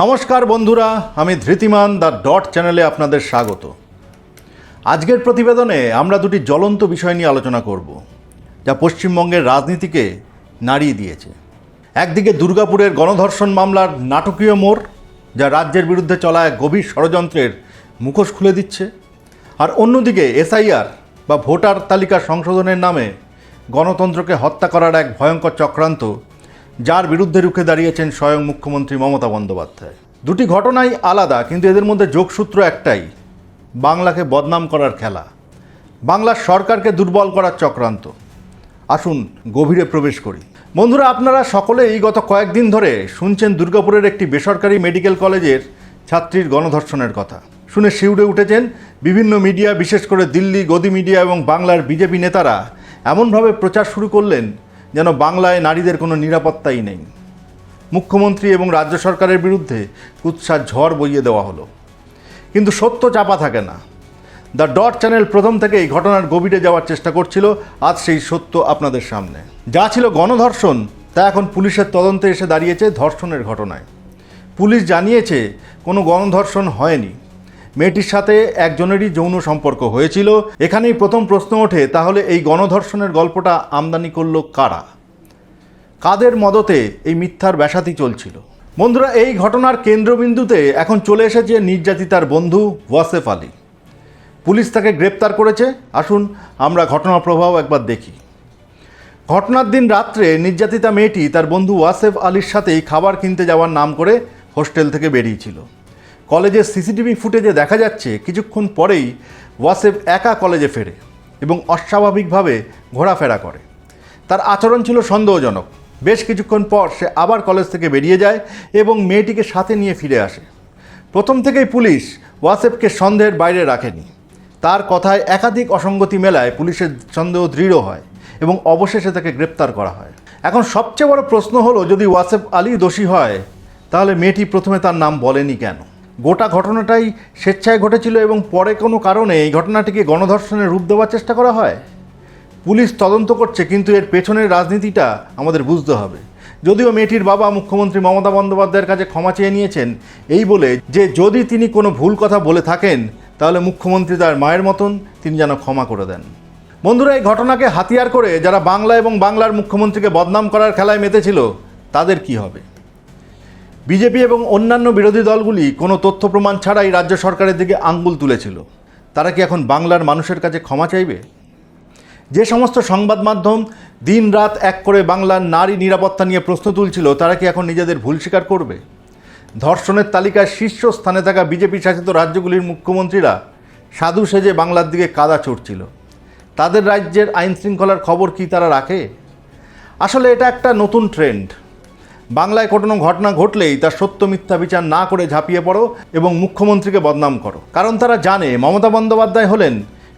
নমস্কার বন্ধুরা, আমি ধৃতিমান দ্য ডট চ্যানেলে আপনাদের স্বাগত। আজকের প্রতিবেদনে আমরা দুটি জ্বলন্ত বিষয় নিয়ে আলোচনা করব, যা পশ্চিমবঙ্গের রাজনীতিকে নাড়িয়ে দিয়েছে। একদিকে দুর্গাপুরের গণধর্ষণ মামলার নাটকীয় মোড়, যা রাজ্যের বিরুদ্ধে চলা এক গভীর ষড়যন্ত্রের মুখোশ খুলে দিচ্ছে, আর অন্যদিকে এসআইআর বা ভোটার তালিকা সংশোধনের নামে গণতন্ত্রকে হত্যা করার এক ভয়ঙ্কর চক্রান্ত যার বিরুদ্ধে রুখে দাঁড়িয়েছেন স্বয়ং মুখ্যমন্ত্রী মমতা বন্দ্যোপাধ্যায়। দুটি ঘটনাই আলাদা, কিন্তু এদের মধ্যে যোগসূত্র একটাই, বাংলাকে বদনাম করার খেলা। বাংলার সরকারকে দুর্বল করার চক্রান্ত। আসুন, গভীরে প্রবেশ করি। বন্ধুরা, আপনারা সকলেই গত কয়েকদিন ধরে শুনছেন দুর্গাপুরের একটি বেসরকারি মেডিকেল কলেজের ছাত্রীর গণধর্ষণের কথা। শুনে শিউরে উঠেছেন বিভিন্ন মিডিয়া, বিশেষ করে দিল্লি, গদি মিডিয়া এবং বাংলার বিজেপি নেতারা। এমনভাবে প্রচার শুরু করলেন যেন বাংলায় নারীদের কোনো নিরাপত্তাই নেই। মুখ্যমন্ত্রী এবং রাজ্য সরকারের বিরুদ্ধে কুৎসার ঝড় বইয়ে দেওয়া হলো। কিন্তু সত্য চাপা থাকে না। দ্য ডট চ্যানেল প্রথম থেকে এই ঘটনার গভীরে যাওয়ার চেষ্টা করছিল। আজ সেই সত্য আপনাদের সামনে। যা ছিল গণধর্ষণ, তা এখন পুলিশের তদন্তে এসে দাঁড়িয়েছে ধর্ষণের ঘটনায়। পুলিশ জানিয়েছে, কোনো গণধর্ষণ হয়নি। মেয়েটির সাথে একজনেরই যৌন সম্পর্ক হয়েছিল। এখানেই প্রথম প্রশ্ন ওঠে, তাহলে এই গণধর্ষণের গল্পটা আমদানি করল কারা? কাদের মদতে এই মিথ্যার ব্যাসাতি চলছিল? বন্ধুরা, এই ঘটনার কেন্দ্রবিন্দুতে এখন চলে এসেছে নির্যাতিতার বন্ধু ওয়াসেফ আলী। পুলিশ তাকে গ্রেপ্তার করেছে। আসুন আমরা ঘটনার প্রভাব একবার দেখি। ঘটনার দিন রাত্রে নির্যাতিতা মেয়েটি তার বন্ধু ওয়াসেফ আলীর সাথেই খাবার কিনতে যাওয়ার নাম করে হোস্টেল থেকে বেরিয়েছিল। কলেজের সিসিটিভি ফুটেজে দেখা যাচ্ছে কিছুক্ষণ পরেই ওয়াসেফ একা কলেজে ফেরে এবং অস্বাভাবিকভাবে ঘোরাফেরা করে। তার আচরণ ছিল সন্দেহজনক। বেশ কিছুক্ষণ পর সে আবার কলেজ থেকে বেরিয়ে যায় এবং মেয়েটিকে সাথে নিয়ে ফিরে আসে। প্রথম থেকেই পুলিশ ওয়াসেফকে সন্দেহের বাইরে রাখেনি। তার কথায় একাধিক অসঙ্গতি মেলায় পুলিশের সন্দেহ দৃঢ় হয় এবং অবশেষে তাকে গ্রেপ্তার করা হয়। এখন সবচেয়ে বড় প্রশ্ন হলো, যদি ওয়াসেফ আলী দোষী হয়, তাহলে মেয়েটি প্রথমে তার নাম বলেনি কেন? গোটা ঘটনাটাই স্বেচ্ছায় ঘটেছিল এবং পরে কোনো কারণে এই ঘটনাটিকে গণধর্ষণের রূপ দেওয়ার চেষ্টা করা হয়? পুলিশ তদন্ত করছে, কিন্তু এর পেছনের রাজনীতিটা আমাদের বুঝতে হবে। যদিও মেয়েটির বাবা মুখ্যমন্ত্রী মমতা বন্দ্যোপাধ্যায়ের কাছে ক্ষমা চেয়ে নিয়েছেন, এই বলে যে যদি তিনি কোনো ভুল কথা বলে থাকেন, তাহলে মুখ্যমন্ত্রী তার মায়ের মতন তিনি যেন ক্ষমা করে দেন। বন্ধুরা, এই ঘটনাকে হাতিয়ার করে যারা বাংলা এবং বাংলার মুখ্যমন্ত্রীকে বদনাম করার খেলায় মেতেছিল, তাদের কি হবে? বিজেপি এবং অন্যান্য বিরোধী দলগুলি কোনো তথ্য প্রমাণ ছাড়াই রাজ্য সরকারের দিকে আঙ্গুল তুলেছিল। তারা কি এখন বাংলার মানুষের কাছে ক্ষমা চাইবে? যে সমস্ত সংবাদ মাধ্যম দিন রাত এক করে বাংলার নারী নিরাপত্তা নিয়ে প্রশ্ন তুলছিল, তারা কি এখন নিজেদের ভুল স্বীকার করবে? ধর্ষণের তালিকায় শীর্ষস্থানে থাকা বিজেপি শাসিত রাজ্যগুলির মুখ্যমন্ত্রীরা সাধু সেজে বাংলার দিকে কাদা চড়ছিল। তাদের রাজ্যের আইন শৃঙ্খলার খবর কি তারা রাখে? আসলে এটা একটা নতুন ট্রেন্ড। বাংলায় কোনো ঘটনা ঘটলেই তার সত্য মিথ্যা বিচার না করে ঝাঁপিয়ে পড়ো এবং মুখ্যমন্ত্রীকে বদনাম করো। কারণ তারা জানে মমতা বন্দ্যোপাধ্যায় হলেন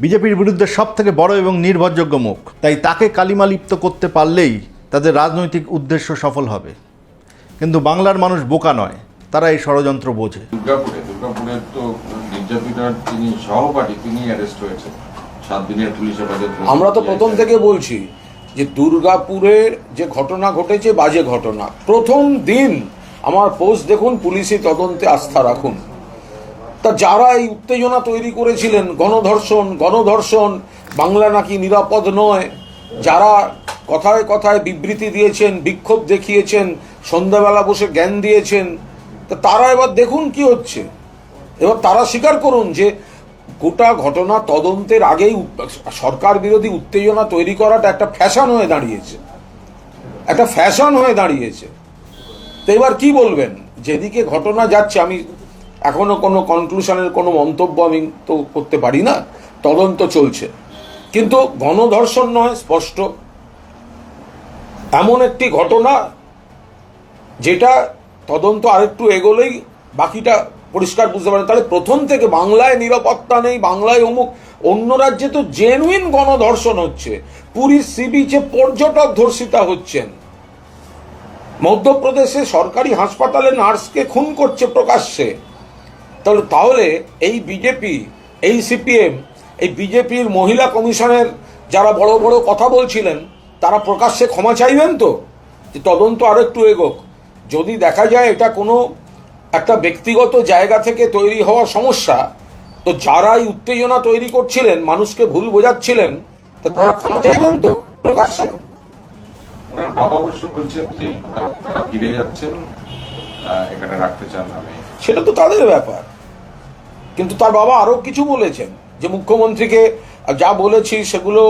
বিজেপির বিরুদ্ধে সব থেকে বড় এবং নির্ভরযোগ্য মুখ। তাই তাকে কালিমালিপ্ত করতে পারলেই তাদের রাজনৈতিক উদ্দেশ্য সফল হবে। কিন্তু বাংলার মানুষ বোকা নয় তারা এই ষড়যন্ত্র বোঝে। দুর্গাপুরে দুর্গাপুরের তো নির্যাতিতার তিনি সহপাঠী তিনি অ্যারেস্ট হয়েছেন। সাত দিনের পুলিশ হেফাজত আমরা তো প্রথম থেকে বলছি যে দুর্গাপুরের যে ঘটনা ঘটেছে, বাজে ঘটনা। প্রথম দিন আমার পোস্ট দেখুন, পুলিশি তদন্তে আস্থা রাখুন। তা যারা এই উত্তেজনা তৈরি করেছিলেন, গণধর্ষণ গণধর্ষণ, বাংলা নাকি নিরাপদ নয়, যারা কথায় কথায় বিবৃতি দিয়েছেন, বিক্ষোভ দেখিয়েছেন, সন্ধ্যাবেলা বসে জ্ঞান দিয়েছেন, তা তারা এবার দেখুন কি হচ্ছে। এবার তারা স্বীকার করুন যে গোটা ঘটনা তদন্তের আগেই সরকার বিরোধী উত্তেজনা তৈরি করাটা একটা ফ্যাশন হয়ে দাঁড়িয়েছে। একটা ফ্যাশন হয়ে দাঁড়িয়েছে। তো এবার কি বলবেন? যেদিকে ঘটনা যাচ্ছে, আমি এখনও কোনো কনক্লুশনের কোনো মন্তব্য আমি তো করতে পারি না। তদন্ত চলছে। কিন্তু গণধর্ষণ নয়, স্পষ্ট। এমন একটি ঘটনা যেটা তদন্ত আরেকটু এগোলেই বাকিটা পরিষ্কার বুঝতে পারেন। তাহলে প্রথম থেকে বাংলায় নিরাপত্তা নেই, বাংলায় অমুক। অন্য রাজ্যে তো জেনুইন গণধর্ষণ হচ্ছে। পুরী সি বিচে পর্যটক ধর্ষিতা হচ্ছেন। মধ্যপ্রদেশে সরকারি হাসপাতালে নার্সকে খুন করছে প্রকাশ্যে। তাহলে তাহলে এই বিজেপি, এই সিপিএম, এই বিজেপির মহিলা কমিশনের যারা বড় বড় কথা বলছিলেন, তারা প্রকাশ্যে ক্ষমা চাইবেন তো? যে তদন্ত আরও একটু এগোক। যদি দেখা যায় এটা কোনো একটা ব্যক্তিগত জায়গা থেকে তৈরি হওয়া সমস্যা। তো যারাই উত্তেজনা তৈরি করছিলেন মানুষকে ভুল বোঝাচ্ছিলেন সেটা তো তাদের ব্যাপার। কিন্তু তার বাবা আরও কিছু বলেছেন যে মুখ্যমন্ত্রীকে যা বলেছি সেগুলো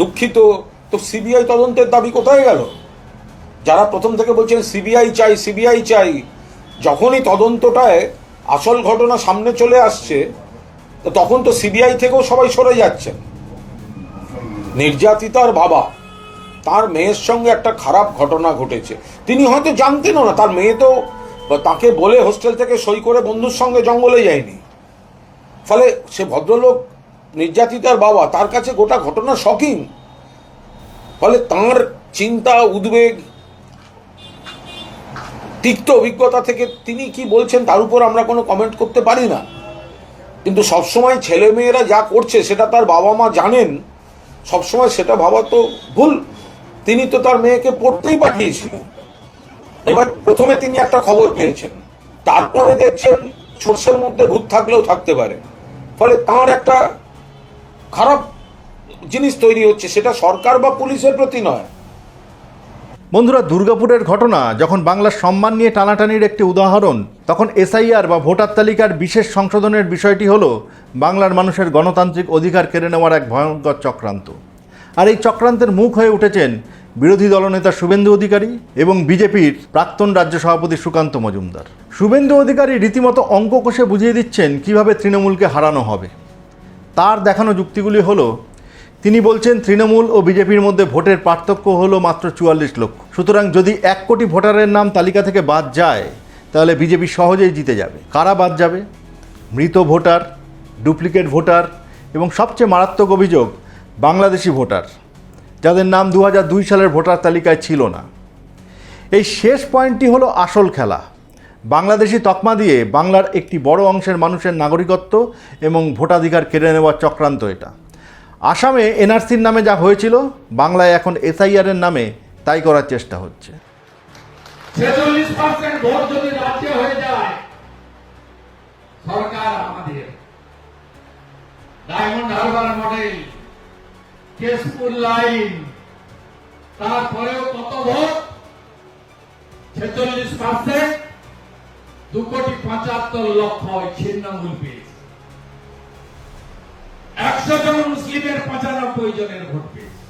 দুঃখিত। তো সিবিআই তদন্তের দাবি কোথায় গেল? যারা প্রথম থেকে বলছেন সিবিআই চাই সিবিআই চাই যখনই তদন্তটায় আসল ঘটনা সামনে চলে আসছে তখন তো সিবিআই থেকেও সবাই সরে যাচ্ছেন নির্যাতিতার বাবা, তার মেয়ের সঙ্গে একটা খারাপ ঘটনা ঘটেছে। তিনি হয়তো জানতেনও না, তার মেয়ে তো তাকে বলে হোস্টেল থেকে সই করে বন্ধুর সঙ্গে জঙ্গলে যায়নি। ফলে সে ভদ্রলোক নির্যাতিতার বাবা, তার কাছে গোটা ঘটনা শকিং ফলে তার চিন্তা, উদ্বেগ তিক্ত অভিজ্ঞতা থেকে তিনি কি বলছেন তার উপর আমরা কোনো কমেন্ট করতে পারি না। কিন্তু সবসময় ছেলে মেয়েরা যা করছে সেটা তার বাবা মা জানেন। সবসময় সেটা ভাবা তো ভুল। তিনি তো তার মেয়েকে পড়তেই পাঠিয়েছিলেন। এবার প্রথমে তিনি একটা খবর পেয়েছেন। তারপরে দেখছেন সর্ষের মধ্যে ভূত থাকলেও থাকতে পারে। ফলে তার একটা খারাপ জিনিস তৈরি হচ্ছে, সেটা সরকার বা পুলিশের প্রতি নয়। বন্ধুরা, দুর্গাপুরের ঘটনা, যখন বাংলার সম্মান নিয়ে টানাটানির একটি উদাহরণ, তখন এসআইআর বা ভোটার তালিকার বিশেষ সংশোধনের বিষয়টি হল বাংলার মানুষের গণতান্ত্রিক অধিকার কেড়ে নেওয়ার এক ভয়ঙ্কর চক্রান্ত। আর এই চক্রান্তের মুখ হয়ে উঠেছেন বিরোধী দলনেতা শুভেন্দু অধিকারী এবং বিজেপির প্রাক্তন রাজ্য সভাপতি সুকান্ত মজুমদার। শুভেন্দু অধিকারী রীতিমতো অঙ্ক কষে বুঝিয়ে দিচ্ছেন কীভাবে তৃণমূলকে হারানো হবে। তার দেখানো যুক্তিগুলি হলো তিনি বলছেন, তৃণমূল ও বিজেপির মধ্যে ভোটের পার্থক্য হলো মাত্র চুয়াল্লিশ লক্ষ। সুতরাং যদি এক কোটি ভোটারের নাম তালিকা থেকে বাদ যায়, তাহলে বিজেপি সহজেই জিতে যাবে। কারা বাদ যাবে? মৃত ভোটার, ডুপ্লিকেট ভোটার এবং সবচেয়ে মারাত্মক অভিযোগ, বাংলাদেশি ভোটার, যাদের নাম দু সালের ভোটার তালিকায় ছিল না। এই শেষ পয়েন্টটি হলো আসল খেলা। বাংলাদেশি তকমা দিয়ে বাংলার একটি বড় অংশের মানুষের নাগরিকত্ব এবং ভোটাধিকার কেড়ে নেওয়ার চক্রান্ত এটা। আসামে এনআরসির নামে যা হয়েছিল, বাংলায় এখন এসআইআরের নামে তাই করার চেষ্টা হচ্ছে। ছেচল্লিশ পার্সেন্ট ছেচল্লিশ পার্সেন্ট দু কোটি পঁচাত্তর লক্ষ ছিন্নমূল পেয়েছে। একশো জন মুসলিমের পঁচানব্বই জনের ভোট পেয়েছে।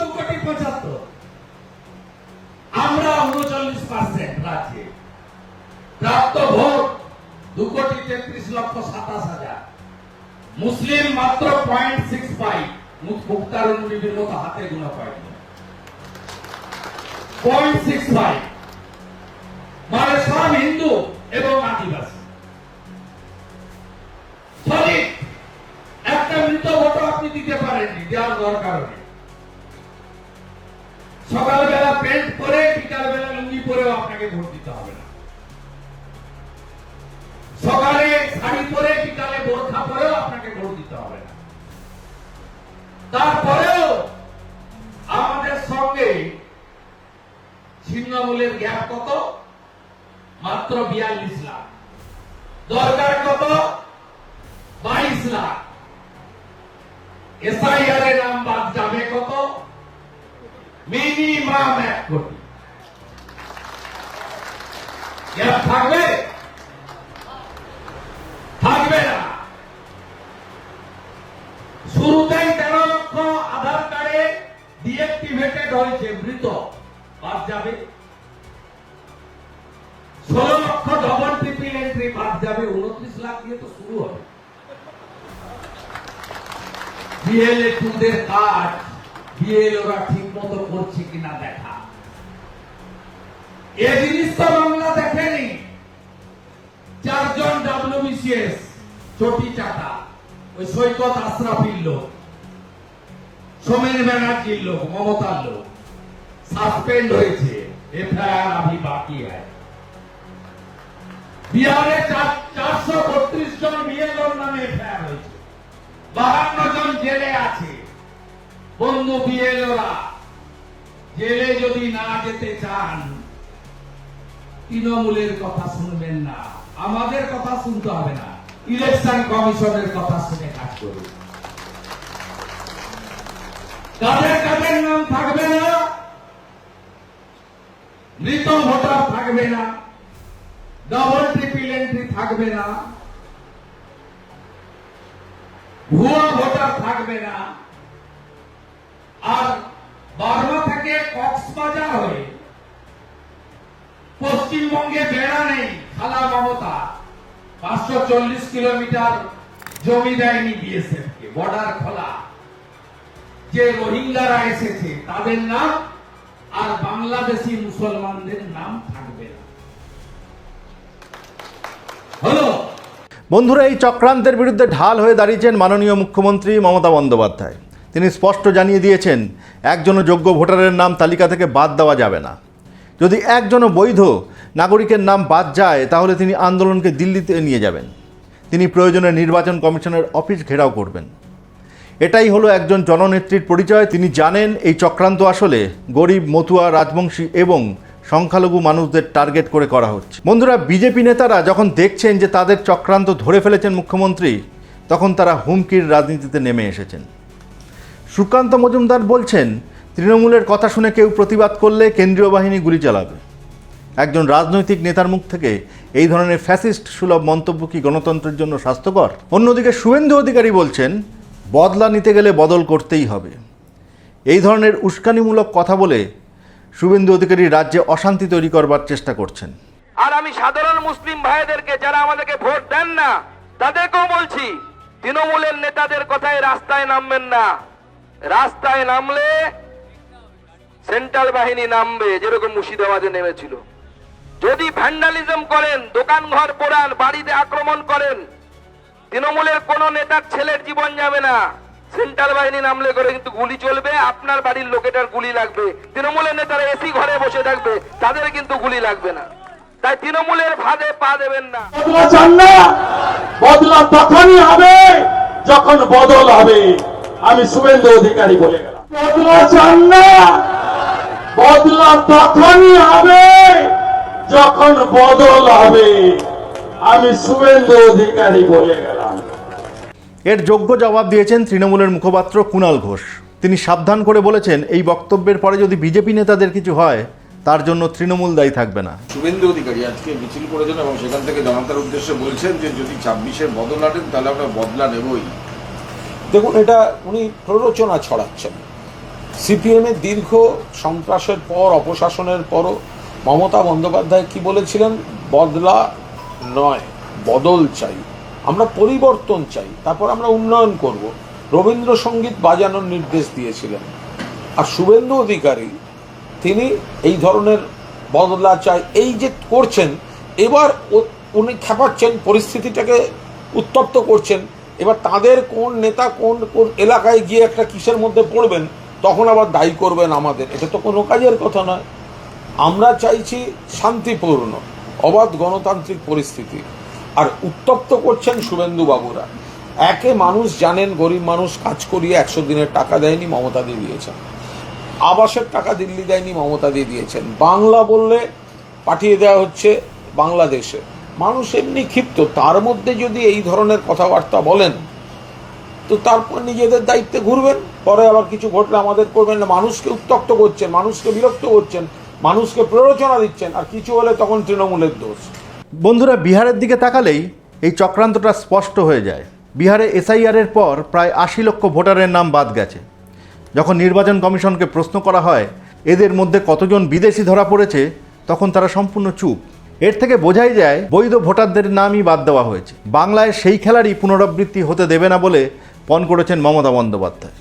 দু কোটি পঁচাত্তর। আমরা উনচল্লিশ পার্সেন্ট রাজ্যে। প্রাপ্ত ভোট দু কোটি তেত্রিশ লক্ষ সাতাশ হাজার। মুসলিম মাত্র পয়েন্ট সিক্স ফাইভ। মুক্তার মুনিবের মতো হাতে গুণা পায়নি পয়েন্ট সিক্স ফাইভ। মানে সব হিন্দু এবং আদিবাসী। সলিড একটা মৃত ভোট আপনি দিতে পারেননি, দেওয়ার দরকার নেই। সকালবেলা প্যান্ট পরে, বিকালবেলা লুঙ্গি পরেও আপনাকে ভোট দিতে হবে না। সকালে শাড়ি পরে, বিকালে বোরখা পরেও আপনাকে ভোট দিতে হবে না। তারপরেও আমাদের সঙ্গে ছিন্নমূলের গ্যাপ কত? মাত্র বিয়াল্লিশ লাখ। দরকার কত? বাইশ লাখ এসআইআর এর নাম বাদ যাবে কত? মিনিমাম এক কোটি। গ্যাপ থাকবে? থাকবে না। শুরুতেই তেরো লক্ষ আধার কার্ডে ডিএক্টিভেটেড হয়েছে মৃত। বাদ যাবে। ষোলো লক্ষ ডবল ট্রিপল এন্ট্রি বাদ যাবে। উনত্রিশ লাখ দিয়ে তো শুরু হবে। বিএলএ টুদের কাজ বিএল ওরা ঠিক মতো করছে কিনা দেখা। এ জিনিস বাংলা দেখেনি। চারজন ডাব্লিউবিসিএস চটি চাটা, ওই সৈকত আশরাফির লোক, সোমেন ব্যানার্জির লোক, মমতার লোক। সাসপেন্ড হয়েছে, এফআইআর আভি বাকি হয় বিহারে চারশো বত্রিশ জন বিএলওর নামে এফআইআর হয়েছে। বাহান্ন জন জেলে আছে। বন্ধু বিএলওরা, জেলে যদি না যেতে চান, তৃণমূলের কথা শুনবেন না। আমাদের কথা শুনতে হবে না। ইলেকশন কমিশনের কথা শুনে কাজ করুন। কাদের কাদের নাম থাকবে না? মৃত ভোটার থাকবে না। ডবল ট্রিপল এন্ট্রি থাকবে না। ভুয়া ভোটার থাকবে না। আর বার্মা থেকে কক্সবাজার হয়ে পশ্চিমবঙ্গে বেড়া নেই খালা মমতা। পাঁচশো চল্লিশ কিলোমিটার জমি দেয়নি বিএসএফ কে বর্ডার খোলা। যে রোহিঙ্গারা এসেছে, তাদের নাম আর বাংলাদেশি মুসলমানদের নাম বন্ধুরা, এই চক্রান্তের বিরুদ্ধে ঢাল হয়ে দাঁড়িয়েছেন মাননীয় মুখ্যমন্ত্রী মমতা বন্দ্যোপাধ্যায়। তিনি স্পষ্ট জানিয়ে দিয়েছেন, একজনও যোগ্য ভোটারের নাম তালিকা থেকে বাদ দেওয়া যাবে না। যদি একজনও বৈধ নাগরিকের নাম বাদ যায়, তাহলে তিনি আন্দোলনকে দিল্লিতে নিয়ে যাবেন। তিনি প্রয়োজনে নির্বাচন কমিশনের অফিস ঘেরাও করবেন। এটাই হলো একজন জননেত্রীর পরিচয়। তিনি জানেন এই চক্রান্ত আসলে গরিব, মতুয়া, রাজবংশী এবং সংখ্যালঘু মানুষদের টার্গেট করে করা হচ্ছে। বন্ধুরা, বিজেপি নেতারা যখন দেখছেন যে তাদের চক্রান্ত ধরে ফেলেছেন মুখ্যমন্ত্রী, তখন তারা হুমকির রাজনীতিতে নেমে এসেছেন। সুকান্ত মজুমদার বলছেন, তৃণমূলের কথা শুনে কেউ প্রতিবাদ করলে কেন্দ্রীয় বাহিনী গুলি চালাবে। একজন রাজনৈতিক নেতার মুখ থেকে, এই ধরনের ফ্যাসিস্ট সুলভ মন্তব্য কি গণতন্ত্রের জন্য স্বাস্থ্যকর? অন্যদিকে শুভেন্দু অধিকারী বলছেন, বদলা নিতে গেলে বদল করতেই হবে। এই ধরনের উস্কানিমূলক কথা বলে শুভেন্দু অধিকারী রাজ্যে অশান্তি তৈরি করবার চেষ্টা করছেন। আর আমি সাধারণ মুসলিম ভাইদেরকে যারা আমাদেরকে ভোট দেন না, তাদেরকেও বলছি, তৃণমূলের নেতাদের কথায় রাস্তায় নামবেন না। রাস্তায় নামলে সেন্ট্রাল বাহিনী নামবে, যেরকম মুর্শিদাবাদে নেমেছিল। যদি ভ্যান্ডালিজম করেন দোকান ঘর পোড়ান, বাড়িতে আক্রমণ করেন, তৃণমূলের কোন নেতার ছেলের জীবন যাবে না। সেন্ট্রাল বাহিনী নামলে করে কিন্তু গুলি চলবে, আপনার বাড়ির লোকেটার গুলি লাগবে। তৃণমূলের নেতারা এসি ঘরে বসে থাকবে, তাদের কিন্তু গুলি লাগবে না। তাই তৃণমূলের ফাঁদে পা দেবেন না। বদলা চান না, বদলা তখনই হবে যখন বদল হবে। আমি শুভেন্দু অধিকারী বলে বদলা চান না, বদলা তখনই হবে যখন বদল হবে। আমি শুভেন্দু অধিকারী বলে গেলাম। এর যোগ্য জবাব দিয়েছেন তৃণমূলের মুখপাত্র কুণাল ঘোষ। তিনি সাবধান করে বলেছেন এই বক্তব্যের পরে যদি বিজেপি নেতাদের কিছু হয় তার জন্য তৃণমূল দায়ী থাকবে না। শুভেন্দু অধিকারী আজকে মিছিল করেছেন এবং সেখান থেকে জনতার উদ্দেশ্যে বলছেন যে যদি ছাব্বিশের বদল আনেন তাহলে আমরা বদলা নেবই। দেখুন এটা উনি প্ররোচনা ছড়াচ্ছেন। সিপিএমের দীর্ঘ সন্ত্রাসের পর অপশাসনের পরও মমতা বন্দ্যোপাধ্যায় কি বলেছিলেন? বদলা নয় বদল চাই। আমরা পরিবর্তন চাই, তারপর আমরা উন্নয়ন করব। রবীন্দ্রসঙ্গীত বাজানোর নির্দেশ দিয়েছিলেন। আর শুভেন্দু অধিকারী, তিনি এই ধরনের বদলা চাই, এই যে করছেন, এবার উনি খেপাচ্ছেন, পরিস্থিতিটাকে উত্তপ্ত করছেন। এবার তাদের কোন নেতা কোন কোন এলাকায় গিয়ে একটা কিসের মধ্যে পড়বেন, তখন আবার দায়ী করবেন আমাদের। এটা তো কোনো কাজের কথা নয়। আমরা চাইছি শান্তিপূর্ণ, অবাধ গণতান্ত্রিক পরিস্থিতি। আর উত্তপ্ত করছেন শুভেন্দু বাবুরা একে মানুষ জানেন, গরিব মানুষ কাজ করিয়ে একশো দিনের টাকা দেয়নি, মমতা দিয়ে দিয়েছেন। আবাসের টাকা দিল্লি দেয়নি, মমতা দিয়ে দিয়েছেন। বাংলা বললে পাঠিয়ে দেওয়া হচ্ছে বাংলাদেশে। মানুষ এমনি ক্ষিপ্ত। তার মধ্যে যদি এই ধরনের কথাবার্তা বলেন, তো তারপর নিজেদের দায়িত্বে ঘুরবেন। পরে আবার কিছু ঘটলে আমাদের করবেন না। মানুষকে উত্তক্ত করছেন, মানুষকে বিরক্ত করছেন, মানুষকে প্ররোচনা দিচ্ছেন। আর কিছু হলে তখন তৃণমূলের দোষ। বন্ধুরা, বিহারের দিকে তাকালেই এই চক্রান্তটা স্পষ্ট হয়ে যায়। বিহারে এসআইআরের পর প্রায় আশি লক্ষ ভোটারের নাম বাদ গেছে। যখন নির্বাচন কমিশনকে প্রশ্ন করা হয়, এদের মধ্যে কতজন বিদেশি ধরা পড়েছে, তখন তারা সম্পূর্ণ চুপ। এর থেকে বোঝাই যায়, বৈধ ভোটারদের নামই বাদ দেওয়া হয়েছে। বাংলায় সেই খেলারই পুনরাবৃত্তি হতে দেবে না বলে পণ করেছেন মমতা বন্দ্যোপাধ্যায়।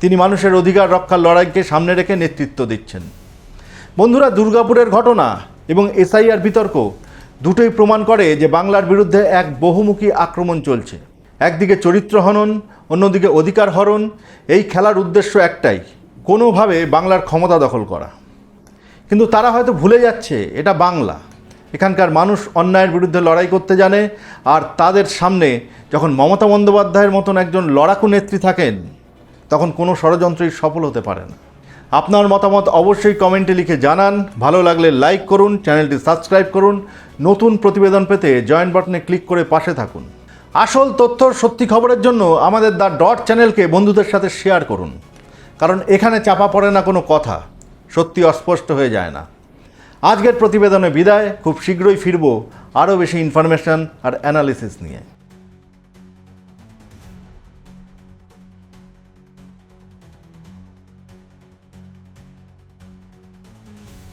তিনি মানুষের অধিকার রক্ষার লড়াইকে সামনে রেখে নেতৃত্ব দিচ্ছেন। বন্ধুরা, দুর্গাপুরের ঘটনা এবং এসআইআর বিতর্ক দুটোই প্রমাণ করে যে বাংলার বিরুদ্ধে এক বহুমুখী আক্রমণ চলছে। একদিকে চরিত্র হনন, অন্যদিকে অধিকার হরণ, এই খেলার উদ্দেশ্য একটাই, কোনোভাবে বাংলার ক্ষমতা দখল করা। কিন্তু তারা হয়তো ভুলে যাচ্ছে, এটা বাংলা। এখানকার মানুষ অন্যায়ের বিরুদ্ধে লড়াই করতে জানে, আর তাদের সামনে যখন মমতা বন্দ্যোপাধ্যায়ের মতন একজন লড়াকু নেত্রী থাকেন, তখন কোনো ষড়যন্ত্রই সফল হতে পারে না। আপনার মতামত অবশ্যই কমেন্টে লিখে জানান। ভালো লাগলে লাইক করুন, চ্যানেলটি সাবস্ক্রাইব করুন। নতুন প্রতিবেদন পেতে জয়েন বাটনে ক্লিক করে পাশে থাকুন। আসল তথ্য, সত্যি খবরের জন্য আমাদের দ্য ডট চ্যানেলকে বন্ধুদের সাথে শেয়ার করুন। কারণ এখানে চাপা পড়ে না কোনো কথা। সত্যি অস্পষ্ট হয়ে যায় না। আজকের প্রতিবেদনে বিদায়। খুব শীঘ্রই ফিরব আরও বেশি ইনফরমেশন আর অ্যানালিসিস নিয়ে।